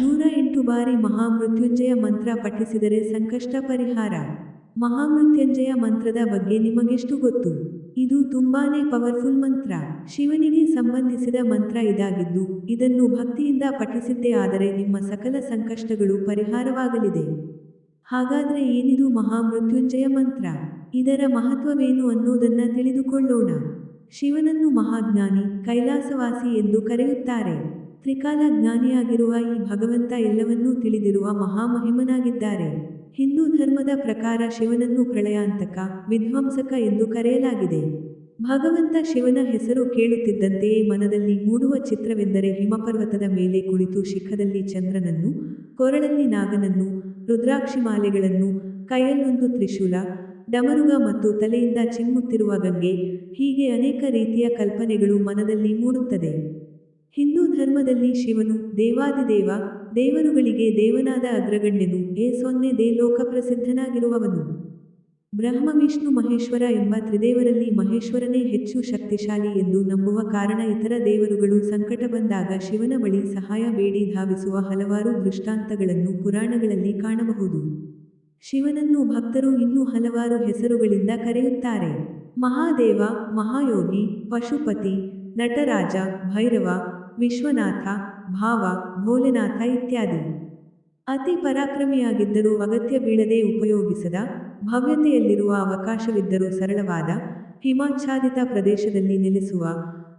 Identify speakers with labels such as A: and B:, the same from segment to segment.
A: ನೂರ ಎಂಟು ಬಾರಿ ಮಹಾಮೃತ್ಯುಂಜಯ ಮಂತ್ರ ಪಠಿಸಿದರೆ ಸಂಕಷ್ಟ ಪರಿಹಾರ. ಮಹಾಮೃತ್ಯುಂಜಯ ಮಂತ್ರದ ಬಗ್ಗೆ ನಿಮಗೆಷ್ಟು ಗೊತ್ತು? ಇದು ತುಂಬಾನೇ ಪವರ್ಫುಲ್ ಮಂತ್ರ. ಶಿವನಿಗೆ ಸಂಬಂಧಿಸಿದ ಮಂತ್ರ ಇದಾಗಿದ್ದು, ಇದನ್ನು ಭಕ್ತಿಯಿಂದ ಪಠಿಸಿದ್ದೇ ಆದರೆ ನಿಮ್ಮ ಸಕಲ ಸಂಕಷ್ಟಗಳು ಪರಿಹಾರವಾಗಲಿದೆ. ಹಾಗಾದರೆ ಏನಿದು ಮಹಾಮೃತ್ಯುಂಜಯ ಮಂತ್ರ? ಇದರ ಮಹತ್ವವೇನು ಅನ್ನೋದನ್ನ ತಿಳಿದುಕೊಳ್ಳೋಣ. ಶಿವನನ್ನು ಮಹಾಜ್ಞಾನಿ, ಕೈಲಾಸವಾಸಿ ಎಂದು ಕರೆಯುತ್ತಾರೆ. ತ್ರಿಕಾಲ ಜ್ಞಾನಿಯಾಗಿರುವ ಈ ಭಗವಂತ ಎಲ್ಲವನ್ನೂ ತಿಳಿದಿರುವ ಮಹಾಮಹಿಮನಾಗಿದ್ದಾರೆ. ಹಿಂದೂ ಧರ್ಮದ ಪ್ರಕಾರ ಶಿವನನ್ನು ಪ್ರಳಯಾಂತಕ, ವಿಧ್ವಂಸಕ ಎಂದು ಕರೆಯಲಾಗಿದೆ. ಭಗವಂತ ಶಿವನ ಹೆಸರು ಕೇಳುತ್ತಿದ್ದಂತೆಯೇ ಮನದಲ್ಲಿ ಮೂಡುವ ಚಿತ್ರವೆಂದರೆ ಹಿಮಪರ್ವತದ ಮೇಲೆ ಕುಳಿತು ಶಿಖದಲ್ಲಿ ಚಂದ್ರನನ್ನು, ಕೊರಳಲ್ಲಿ ನಾಗನನ್ನು ರುದ್ರಾಕ್ಷಿಮಾಲೆಗಳನ್ನು ಕೈಯಲ್ಲೊಂದು ತ್ರಿಶೂಲ, ಡಮರುಗ ಮತ್ತು ತಲೆಯಿಂದ ಚಿಮ್ಮುತ್ತಿರುವ ಗಂಗೆ ಹೀಗೆ ಅನೇಕ ರೀತಿಯ ಕಲ್ಪನೆಗಳು ಮನದಲ್ಲಿ ಮೂಡುತ್ತದೆ. ಹಿಂದೂ ಧರ್ಮದಲ್ಲಿ ಶಿವನು ದೇವಾದಿದೇವ ದೇವರುಗಳಿಗೆ ದೇವನಾದ ಅಗ್ರಗಣ್ಯನು, ಏ ಸೊನ್ನೆ ದೇ ಲೋಕಪ್ರಸಿದ್ಧನಾಗಿರುವವನು ಬ್ರಹ್ಮ, ವಿಷ್ಣು, ಮಹೇಶ್ವರ ಎಂಬ ತ್ರಿದೇವರಲ್ಲಿ ಮಹೇಶ್ವರನೇ ಹೆಚ್ಚು ಶಕ್ತಿಶಾಲಿ ಎಂದು ನಂಬುವ ಕಾರಣ ಇತರ ದೇವರುಗಳು ಸಂಕಟ ಬಂದಾಗ ಶಿವನ ಬಳಿ ಸಹಾಯ ಬೇಡಿ ಧಾವಿಸುವ ಹಲವಾರು ದೃಷ್ಟಾಂತಗಳನ್ನು ಪುರಾಣಗಳಲ್ಲಿ ಕಾಣಬಹುದು. ಶಿವನನ್ನು ಭಕ್ತರು ಇನ್ನೂ ಹಲವಾರು ಹೆಸರುಗಳಿಂದ ಕರೆಯುತ್ತಾರೆ. ಮಹಾದೇವ, ಮಹಾಯೋಗಿ, ಪಶುಪತಿ, ನಟರಾಜ, ಭೈರವ ವಿಶ್ವನಾಥ, ಭಾವ, ಭೋಲೆನಾಥ ಇತ್ಯಾದಿ. ಅತಿ ಪರಾಕ್ರಮಿಯಾಗಿದ್ದರೂ ಅಗತ್ಯ ಬೀಳದೆ ಉಪಯೋಗಿಸದ, ಭವ್ಯತೆಯಲ್ಲಿರುವ ಅವಕಾಶವಿದ್ದರೂ ಸರಳವಾದ, ಹಿಮಾಚ್ಛಾದಿತ ಪ್ರದೇಶದಲ್ಲಿ ನೆಲೆಸುವ,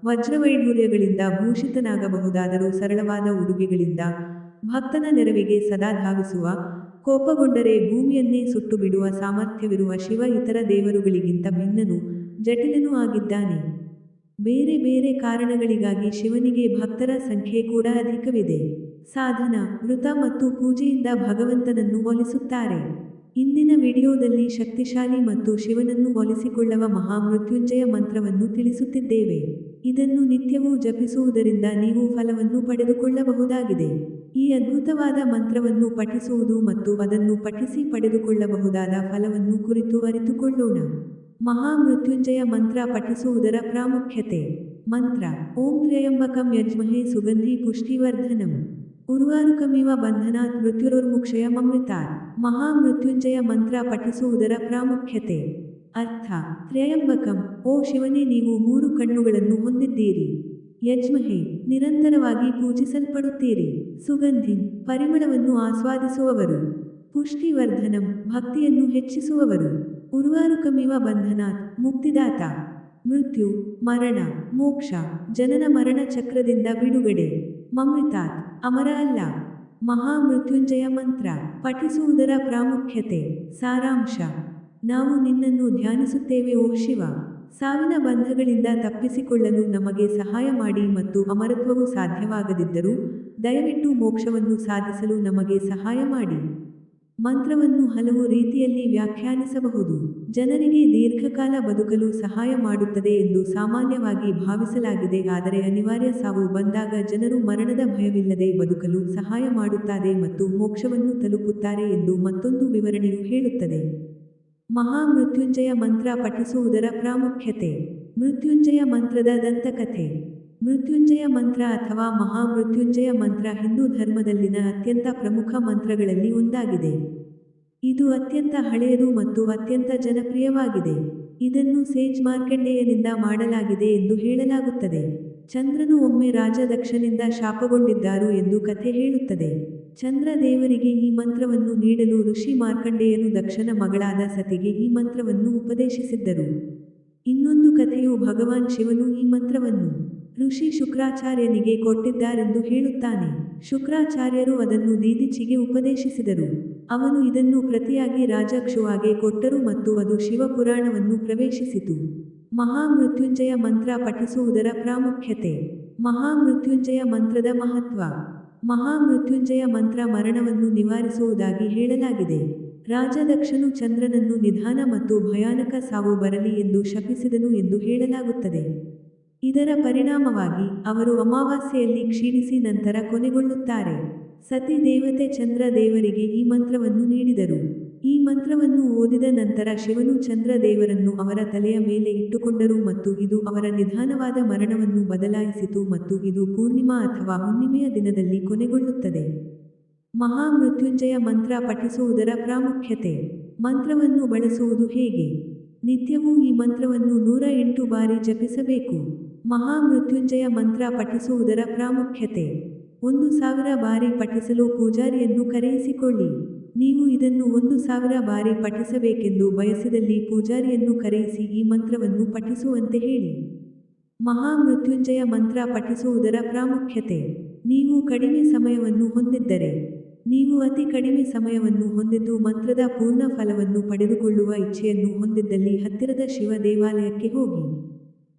A: ವಜ್ರವೈಢೂರ್ಯಗಳಿಂದ ಭೂಷಿತನಾಗಬಹುದಾದರೂ ಸರಳವಾದ ಉಡುಗೆಗಳಿಂದ, ಭಕ್ತನ ನೆರವಿಗೆ ಸದಾ ಧಾವಿಸುವ, ಕೋಪಗೊಂಡರೆ ಭೂಮಿಯನ್ನೇ ಸುಟ್ಟು ಬಿಡುವ ಸಾಮರ್ಥ್ಯವಿರುವ ಶಿವ ಇತರ ದೇವರುಗಳಿಗಿಂತ ಭಿನ್ನನು, ಜಟಿಲನೂ ಆಗಿದ್ದಾನೆ. ಬೇರೆ ಬೇರೆ ಕಾರಣಗಳಿಗಾಗಿ ಶಿವನಿಗೆ ಭಕ್ತರ ಸಂಖ್ಯೆ ಕೂಡ ಅಧಿಕವಿದೆ. ಸಾಧನ ವೃತ ಮತ್ತು ಪೂಜೆಯಿಂದ ಭಗವಂತನನ್ನು ಒಲಿಸುತ್ತಾರೆ. ಇಂದಿನ ವಿಡಿಯೋದಲ್ಲಿ ಶಕ್ತಿಶಾಲಿ ಮತ್ತು ಶಿವನನ್ನು ಒಲಿಸಿಕೊಳ್ಳುವ ಮಹಾಮೃತ್ಯುಂಜಯ ಮಂತ್ರವನ್ನು ತಿಳಿಸುತ್ತಿದ್ದೇವೆ. ಇದನ್ನು ನಿತ್ಯವೂ ಜಪಿಸುವುದರಿಂದ ನೀವು ಫಲವನ್ನು ಪಡೆದುಕೊಳ್ಳಬಹುದಾಗಿದೆ. ಈ ಅದ್ಭುತವಾದ ಮಂತ್ರವನ್ನು ಪಠಿಸುವುದು ಮತ್ತು ಅದನ್ನು ಪಠಿಸಿ ಪಡೆದುಕೊಳ್ಳಬಹುದಾದ ಫಲವನ್ನು ಕುರಿತು ಅರಿತುಕೊಳ್ಳೋಣ. ಮಹಾಮೃತ್ಯುಂಜಯ ಮಂತ್ರ ಪಠಿಸುವುದರ ಪ್ರಾಮುಖ್ಯತೆ. ಮಂತ್ರ, ಓಂ ತ್ರಯಂಬಕಂ ಯಜ್ಮಹೇ ಸುಗಂಧಿ ಪುಷ್ಟಿವರ್ಧನಂ. ಉರ್ವಾರುಕಮಿವ ಬಂಧನಾತ್ ಮೃತ್ಯುರುರ್ಮುಕ್ಷಯ ಮಮೃತಾತ್. ಮಹಾಮೃತ್ಯುಂಜಯ ಮಂತ್ರ ಪಠಿಸುವುದರ ಪ್ರಾಮುಖ್ಯತೆ. ಅರ್ಥ, ತ್ರಯಂಬಕಂ, ಓ ಶಿವನೇ ನೀವು ಮೂರು ಕಣ್ಣುಗಳನ್ನು ಹೊಂದಿದ್ದೀರಿ. ಯಜ್ಮಹೆ, ನಿರಂತರವಾಗಿ ಪೂಜಿಸಲ್ಪಡುತ್ತೀರಿ. ಸುಗಂಧಿ, ಪರಿಮಳವನ್ನು ಆಸ್ವಾದಿಸುವವರು. ಪುಷ್ಟಿವರ್ಧನಂ, ಭಕ್ತಿಯನ್ನು ಹೆಚ್ಚಿಸುವವರು. ಉರ್ವಾರುಕಮಿವ ಬಂಧನಾತ್, ಮುಕ್ತಿದಾತ. ಮೃತ್ಯು, ಮರಣ, ಮೋಕ್ಷ, ಜನನ ಮರಣ ಚಕ್ರದಿಂದ ಬಿಡುಗಡೆ. ಮಮೃತಾತ್, ಅಮರ ಅಲ್ಲ. ಮಹಾಮೃತ್ಯುಂಜಯ ಮಂತ್ರ, ಪಠಿಸುವುದರ ಪ್ರಾಮುಖ್ಯತೆ, ಸಾರಾಂಶ. ನಾವು ನಿನ್ನನ್ನು ಧ್ಯಾನಿಸುತ್ತೇವೆ ಓ ಶಿವ. ಸಾವಿನ ಬಂಧಗಳಿಂದ ತಪ್ಪಿಸಿಕೊಳ್ಳಲು ನಮಗೆ ಸಹಾಯ ಮಾಡಿ ಮತ್ತು ಅಮರತ್ವವು ಸಾಧ್ಯವಾಗದಿದ್ದರೂ ದಯವಿಟ್ಟು ಮೋಕ್ಷವನ್ನು ಸಾಧಿಸಲು ನಮಗೆ ಸಹಾಯ ಮಾಡಿ. ಮಂತ್ರವನ್ನು ಹಲವು ರೀತಿಯಲ್ಲಿ ವ್ಯಾಖ್ಯಾನಿಸಬಹುದು. ಜನರಿಗೆ ದೀರ್ಘಕಾಲ ಬದುಕಲು ಸಹಾಯ ಮಾಡುತ್ತದೆ ಎಂದು ಸಾಮಾನ್ಯವಾಗಿ ಭಾವಿಸಲಾಗಿದೆ. ಆದರೆ ಅನಿವಾರ್ಯ ಸಾವು ಬಂದಾಗ ಜನರು ಮರಣದ ಭಯವಿಲ್ಲದೆ ಬದುಕಲು ಸಹಾಯ ಮಾಡುತ್ತಾರೆ ಮತ್ತು ಮೋಕ್ಷವನ್ನು ತಲುಪುತ್ತಾರೆ ಎಂದು ಮತ್ತೊಂದು ವಿವರಣೆಯು ಹೇಳುತ್ತದೆ. ಮಹಾಮೃತ್ಯುಂಜಯ ಮಂತ್ರ ಪಠಿಸುವುದರ ಪ್ರಾಮುಖ್ಯತೆ. ಮೃತ್ಯುಂಜಯ ಮಂತ್ರದ ದಂತಕಥೆ. ಮೃತ್ಯುಂಜಯ ಮಂತ್ರ ಅಥವಾ ಮಹಾಮೃತ್ಯುಂಜಯ ಮಂತ್ರ ಹಿಂದೂ ಧರ್ಮದಲ್ಲಿನ ಅತ್ಯಂತ ಪ್ರಮುಖ ಮಂತ್ರಗಳಲ್ಲಿ ಒಂದಾಗಿದೆ. ಇದು ಅತ್ಯಂತ ಹಳೆಯದು ಮತ್ತು ಅತ್ಯಂತ ಜನಪ್ರಿಯವಾಗಿದೆ. ಇದನ್ನು ಸೇಜ್ ಮಾರ್ಕಂಡೇಯನಿಂದ ಮಾಡಲಾಗಿದೆ ಎಂದು ಹೇಳಲಾಗುತ್ತದೆ. ಚಂದ್ರನು ಒಮ್ಮೆ ರಾಜ ದಕ್ಷನಿಂದ ಶಾಪಗೊಂಡಿದ್ದಾರು ಎಂದು ಕಥೆ ಹೇಳುತ್ತದೆ. ಚಂದ್ರ ದೇವರಿಗೆ ಈ ಮಂತ್ರವನ್ನು ನೀಡಲು ಋಷಿ ಮಾರ್ಕಂಡೇಯನು ದಕ್ಷನ ಮಗಳಾದ ಸತಿಗೆ ಈ ಮಂತ್ರವನ್ನು ಉಪದೇಶಿಸಿದ್ದರು. ಇನ್ನೊಂದು ಕಥೆಯು ಭಗವಾನ್ ಶಿವನು ಈ ಮಂತ್ರವನ್ನು ಋಷಿ ಶುಕ್ರಾಚಾರ್ಯನಿಗೆ ಕೊಟ್ಟಿದ್ದಾರೆಂದು ಹೇಳುತ್ತಾನೆ. ಶುಕ್ರಾಚಾರ್ಯರು ಅದನ್ನು ದೀದಿಚಿಗೆ ಉಪದೇಶಿಸಿದರು. ಅವನು ಇದನ್ನು ಪ್ರತಿಯಾಗಿ ರಾಜಕ್ಷುವಾಗೆ ಕೊಟ್ಟರು ಮತ್ತು ಅದು ಶಿವಪುರಾಣವನ್ನು ಪ್ರವೇಶಿಸಿತು. ಮಹಾಮೃತ್ಯುಂಜಯ ಮಂತ್ರ ಪಠಿಸುವುದರ ಪ್ರಾಮುಖ್ಯತೆ. ಮಹಾಮೃತ್ಯುಂಜಯ ಮಂತ್ರದ ಮಹತ್ವ. ಮಹಾಮೃತ್ಯುಂಜಯ ಮಂತ್ರ ಮರಣವನ್ನು ನಿವಾರಿಸುವುದಾಗಿ ಹೇಳಲಾಗಿದೆ. ರಾಜದಕ್ಷನು ಚಂದ್ರನನ್ನು ನಿಧಾನ ಮತ್ತು ಭಯಾನಕ ಸಾವು ಬರಲಿ ಎಂದು ಶಪಿಸಿದನು ಎಂದು ಹೇಳಲಾಗುತ್ತದೆ. ಇದರ ಪರಿಣಾಮವಾಗಿ ಅವರು ಅಮಾವಾಸ್ಯೆಯಲ್ಲಿ ಕ್ಷೀಣಿಸಿ ನಂತರ ಕೊನೆಗೊಳ್ಳುತ್ತಾರೆ. ಸತಿ ದೇವತೆ ಚಂದ್ರ ದೇವರಿಗೆ ಈ ಮಂತ್ರವನ್ನು ನೀಡಿದರು. ಈ ಮಂತ್ರವನ್ನು ಓದಿದ ನಂತರ ಶಿವನು ಚಂದ್ರ ದೇವರನ್ನು ಅವರ ತಲೆಯ ಮೇಲೆ ಇಟ್ಟುಕೊಂಡರು ಮತ್ತು ಇದು ಅವರ ನಿಧಾನವಾದ ಮರಣವನ್ನು ಬದಲಾಯಿಸಿತು ಮತ್ತು ಇದು ಪೂರ್ಣಿಮಾ ಅಥವಾ ಹುಣ್ಣಿಮೆಯ ದಿನದಲ್ಲಿ ಕೊನೆಗೊಳ್ಳುತ್ತದೆ. ಮಹಾಮೃತ್ಯುಂಜಯ ಮಂತ್ರ ಪಠಿಸುವುದರ ಪ್ರಾಮುಖ್ಯತೆ. ಮಂತ್ರವನ್ನು ಬಳಸುವುದು ಹೇಗೆ? ನಿತ್ಯವೂ ಈ ಮಂತ್ರವನ್ನು ನೂರ ಎಂಟು ಬಾರಿ ಜಪಿಸಬೇಕು. ಮಹಾಮೃತ್ಯುಂಜಯ ಮಂತ್ರ ಪಠಿಸುವುದರ ಪ್ರಾಮುಖ್ಯತೆ. ಒಂದು ಸಾವಿರ ಬಾರಿ ಪಠಿಸಲು ಪೂಜಾರಿಯನ್ನು ಕರೆಯಿಸಿಕೊಳ್ಳಿ. ನೀವು ಇದನ್ನು ಒಂದು ಸಾವಿರ ಬಾರಿ ಪಠಿಸಬೇಕೆಂದು ಬಯಸಿದಲ್ಲಿ ಪೂಜಾರಿಯನ್ನು ಕರೆಯಿಸಿ ಈ ಮಂತ್ರವನ್ನು ಪಠಿಸುವಂತೆ ಹೇಳಿ. ಮಹಾಮೃತ್ಯುಂಜಯ ಮಂತ್ರ ಪಠಿಸುವುದರ ಪ್ರಾಮುಖ್ಯತೆ. ನೀವು ಕಡಿಮೆ ಸಮಯವನ್ನು ಹೊಂದಿದ್ದರೆ ನೀವು ಅತಿ ಕಡಿಮೆ ಸಮಯವನ್ನು ಹೊಂದಿದ್ದು ಮಂತ್ರದ ಪೂರ್ಣ ಫಲವನ್ನು ಪಡೆದುಕೊಳ್ಳುವ ಇಚ್ಛೆಯನ್ನು ಹೊಂದಿದ್ದಲ್ಲಿ ಹತ್ತಿರದ ಶಿವ ದೇವಾಲಯಕ್ಕೆ ಹೋಗಿ.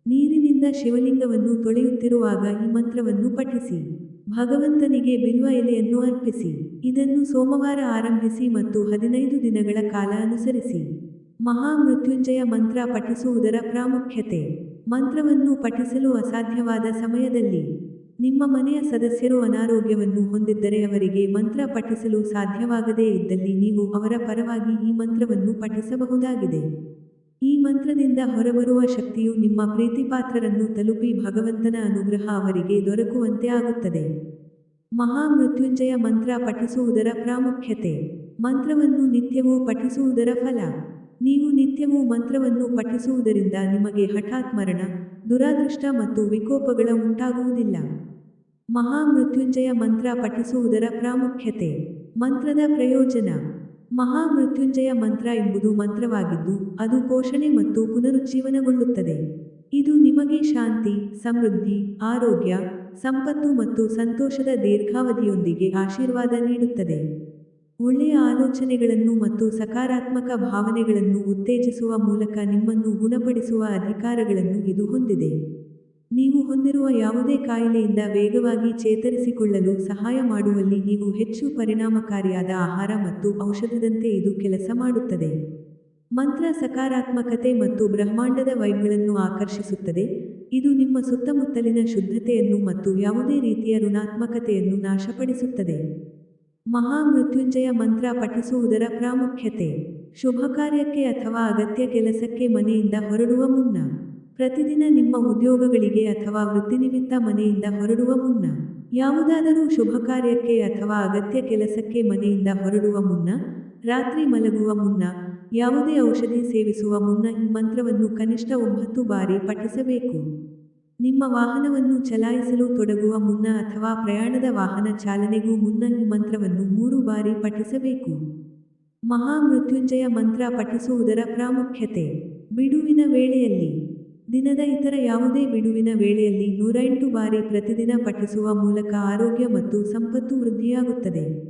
A: ನೀರಿನಿಂದ ಶಿವಲಿಂಗವನ್ನು ತೊಳೆಯುತ್ತಿರುವಾಗ ಈ ಮಂತ್ರವನ್ನು ಪಠಿಸಿ. ಭಗವಂತನಿಗೆ ಬಿಲ್ವ ಎಲೆಯನ್ನು ಅರ್ಪಿಸಿ. ಇದನ್ನು ಸೋಮವಾರ ಆರಂಭಿಸಿ ಮತ್ತು ಹದಿನೈದು ದಿನಗಳ ಕಾಲ ಅನುಸರಿಸಿ. ಮಹಾಮೃತ್ಯುಂಜಯ ಮಂತ್ರ ಪಠಿಸುವುದರ ಪ್ರಾಮುಖ್ಯತೆ. ಮಂತ್ರವನ್ನು ಪಠಿಸಲು ಅಸಾಧ್ಯವಾದ ಸಮಯದಲ್ಲಿ ನಿಮ್ಮ ಮನೆಯ ಸದಸ್ಯರು ಅನಾರೋಗ್ಯವನ್ನು ಹೊಂದಿದ್ದರೆ ಅವರಿಗೆ ಮಂತ್ರ ಪಠಿಸಲು ಸಾಧ್ಯವಾಗದೇ ಇದ್ದಲ್ಲಿ ನೀವು ಅವರ ಪರವಾಗಿ ಈ ಮಂತ್ರವನ್ನು ಪಠಿಸಬಹುದಾಗಿದೆ. ಈ ಮಂತ್ರದಿಂದ ಹೊರಬರುವ ಶಕ್ತಿಯು ನಿಮ್ಮ ಪ್ರೀತಿಪಾತ್ರರನ್ನು ತಲುಪಿ ಭಗವಂತನ ಅನುಗ್ರಹ ಅವರಿಗೆ ದೊರಕುವಂತೆ ಆಗುತ್ತದೆ. ಮಹಾಮೃತ್ಯುಂಜಯ ಮಂತ್ರ ಪಠಿಸುವುದರ ಪ್ರಾಮುಖ್ಯತೆ. ಮಂತ್ರವನ್ನು ನಿತ್ಯವೂ ಪಠಿಸುವುದರ ಫಲ. ನೀವು ನಿತ್ಯವೂ ಮಂತ್ರವನ್ನು ಪಠಿಸುವುದರಿಂದ ನಿಮಗೆ ಹಠಾತ್ ಮರಣ ದುರಾದೃಷ್ಟ ಮತ್ತು ವಿಕೋಪಗಳ ಉಂಟಾಗುವುದಿಲ್ಲ. ಮಹಾಮೃತ್ಯುಂಜಯ ಮಂತ್ರ ಪಠಿಸುವುದರ ಪ್ರಾಮುಖ್ಯತೆ. ಮಂತ್ರದ ಪ್ರಯೋಜನ. ಮಹಾಮೃತ್ಯುಂಜಯ ಮಂತ್ರ ಎಂಬುದು ಮಂತ್ರವಾಗಿದ್ದು, ಅದು ಪೋಷಣೆ ಮತ್ತು ಪುನರುಜ್ಜೀವನಗೊಳ್ಳುತ್ತದೆ. ಇದು ನಿಮಗೆ ಶಾಂತಿ, ಸಮೃದ್ಧಿ, ಆರೋಗ್ಯ, ಸಂಪತ್ತು ಮತ್ತು ಸಂತೋಷದ ದೀರ್ಘಾವಧಿಯೊಂದಿಗೆ ಆಶೀರ್ವಾದ ನೀಡುತ್ತದೆ. ಒಳ್ಳೆಯ ಆಲೋಚನೆಗಳನ್ನು ಮತ್ತು ಸಕಾರಾತ್ಮಕ ಭಾವನೆಗಳನ್ನು ಉತ್ತೇಜಿಸುವ ಮೂಲಕ ನಿಮ್ಮನ್ನು ಗುಣಪಡಿಸುವ ಅಧಿಕಾರಗಳನ್ನು ಇದು ಹೊಂದಿದೆ. ನೀವು ಹೊಂದಿರುವ ಯಾವುದೇ ಕಾಯಿಲೆಯಿಂದ ವೇಗವಾಗಿ ಚೇತರಿಸಿಕೊಳ್ಳಲು ಸಹಾಯ ಮಾಡುವಲ್ಲಿ ನೀವು ಹೆಚ್ಚು ಪರಿಣಾಮಕಾರಿಯಾದ ಆಹಾರ ಮತ್ತು ಔಷಧದಂತೆ ಇದು ಕೆಲಸ ಮಾಡುತ್ತದೆ. ಮಂತ್ರ ಸಕಾರಾತ್ಮಕತೆ ಮತ್ತು ಬ್ರಹ್ಮಾಂಡದ ವೈಬ್ಗಳನ್ನು ಆಕರ್ಷಿಸುತ್ತದೆ. ಇದು ನಿಮ್ಮ ಸುತ್ತಮುತ್ತಲಿನ ಶುದ್ಧತೆಯನ್ನು ಮತ್ತು ಯಾವುದೇ ರೀತಿಯ ಋಣಾತ್ಮಕತೆಯನ್ನು ನಾಶಪಡಿಸುತ್ತದೆ. ಮಹಾಮೃತ್ಯುಂಜಯ ಮಂತ್ರ ಪಠಿಸುವುದರ ಪ್ರಾಮುಖ್ಯತೆ. ಶುಭ ಕಾರ್ಯಕ್ಕೆ ಅಥವಾ ಅಗತ್ಯ ಕೆಲಸಕ್ಕೆ ಮನೆಯಿಂದ ಹೊರಡುವ ಮುನ್ನ. ಪ್ರತಿದಿನ ನಿಮ್ಮ ಉದ್ಯೋಗಗಳಿಗೆ ಅಥವಾ ವೃತ್ತಿನಿಮಿತ್ತ ಮನೆಯಿಂದ ಹೊರಡುವ ಮುನ್ನ. ಯಾವುದಾದರೂ ಶುಭ ಕಾರ್ಯಕ್ಕೆ ಅಥವಾ ಅಗತ್ಯ ಕೆಲಸಕ್ಕೆ ಮನೆಯಿಂದ ಹೊರಡುವ ಮುನ್ನ. ರಾತ್ರಿ ಮಲಗುವ ಮುನ್ನ. ಯಾವುದೇ ಔಷಧಿ ಸೇವಿಸುವ ಮುನ್ನ ಈ ಮಂತ್ರವನ್ನು ಕನಿಷ್ಠ ಒಂಬತ್ತು ಬಾರಿ ಪಠಿಸಬೇಕು. ನಿಮ್ಮ ವಾಹನವನ್ನು ಚಲಾಯಿಸಲು ತೊಡಗುವ ಮುನ್ನ ಅಥವಾ ಪ್ರಯಾಣದ ವಾಹನ ಚಾಲನೆಗೂ ಮುನ್ನ ಈ ಮಂತ್ರವನ್ನು ಮೂರು ಬಾರಿ ಪಠಿಸಬೇಕು. ಮಹಾಮೃತ್ಯುಂಜಯ ಮಂತ್ರ ಪಠಿಸುವುದರ ಪ್ರಾಮುಖ್ಯತೆ. ಬಿಡುವಿನ ವೇಳೆಯಲ್ಲಿ. ದಿನದ ಇತರ ಯಾವುದೇ ಬಿಡುವಿನ ವೇಳೆಯಲ್ಲಿ ನೂರ ಎಂಟು ಬಾರಿ ಪ್ರತಿದಿನ ಪಠಿಸುವ ಮೂಲಕ ಆರೋಗ್ಯ ಮತ್ತು ಸಂಪತ್ತು ವೃದ್ಧಿಯಾಗುತ್ತದೆ.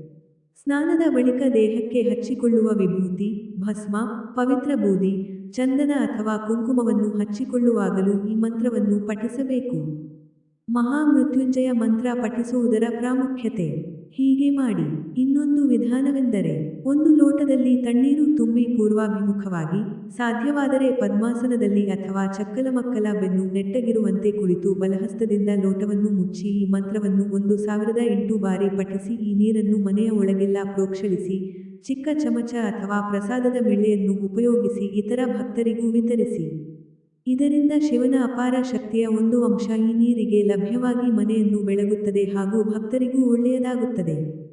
A: ಸ್ನಾನದ ಬಳಿಕ ದೇಹಕ್ಕೆ ಹಚ್ಚಿಕೊಳ್ಳುವ ವಿಭೂತಿ, ಭಸ್ಮ, ಪವಿತ್ರ ಬೂದಿ ಚಂದನ ಅಥವಾ ಕುಂಕುಮವನ್ನು ಹಚ್ಚಿಕೊಳ್ಳುವಾಗಲೂ ಈ ಮಂತ್ರವನ್ನು ಪಠಿಸಬೇಕು. ಮಹಾಮೃತ್ಯುಂಜಯ ಮಂತ್ರ ಪಠಿಸುವುದರ ಪ್ರಾಮುಖ್ಯತೆ. ಹೀಗೆ ಮಾಡಿ. ಇನ್ನೊಂದು ವಿಧಾನವೆಂದರೆ, ಒಂದು ಲೋಟದಲ್ಲಿ ತಣ್ಣೀರು ತುಂಬಿ ಪೂರ್ವಾಭಿಮುಖವಾಗಿ, ಸಾಧ್ಯವಾದರೆ ಪದ್ಮಾಸನದಲ್ಲಿ ಅಥವಾ ಚಕ್ಕಲ ಮಕ್ಕಲ ಬೆನ್ನು ನೆಟ್ಟಗಿರುವಂತೆ ಕುಳಿತು ಬಲಹಸ್ತದಿಂದ ಲೋಟವನ್ನು ಮುಚ್ಚಿ, ಈ ಮಂತ್ರವನ್ನು ಒಂದು ಸಾವಿರದ ಎಂಟು ಬಾರಿ ಪಠಿಸಿ, ಈ ನೀರನ್ನು ಮನೆಯ ಒಳಗೆಲ್ಲ ಪ್ರೋಕ್ಷಳಿಸಿ ಚಿಕ್ಕ ಚಮಚ ಅಥವಾ ಪ್ರಸಾದದ ಬೆಳೆಯನ್ನು ಉಪಯೋಗಿಸಿ ಇತರ ಭಕ್ತರಿಗೂ ವಿತರಿಸಿ. ಇದರಿಂದ ಶಿವನ ಅಪಾರ ಶಕ್ತಿಯ ಒಂದು ಅಂಶ ಈ ನೀರಿಗೆ ಲಭ್ಯವಾಗಿ ಮನೆಯನ್ನು ಬೆಳಗುತ್ತದೆ ಹಾಗೂ ಭಕ್ತರಿಗೂ ಒಳ್ಳೆಯದಾಗುತ್ತದೆ.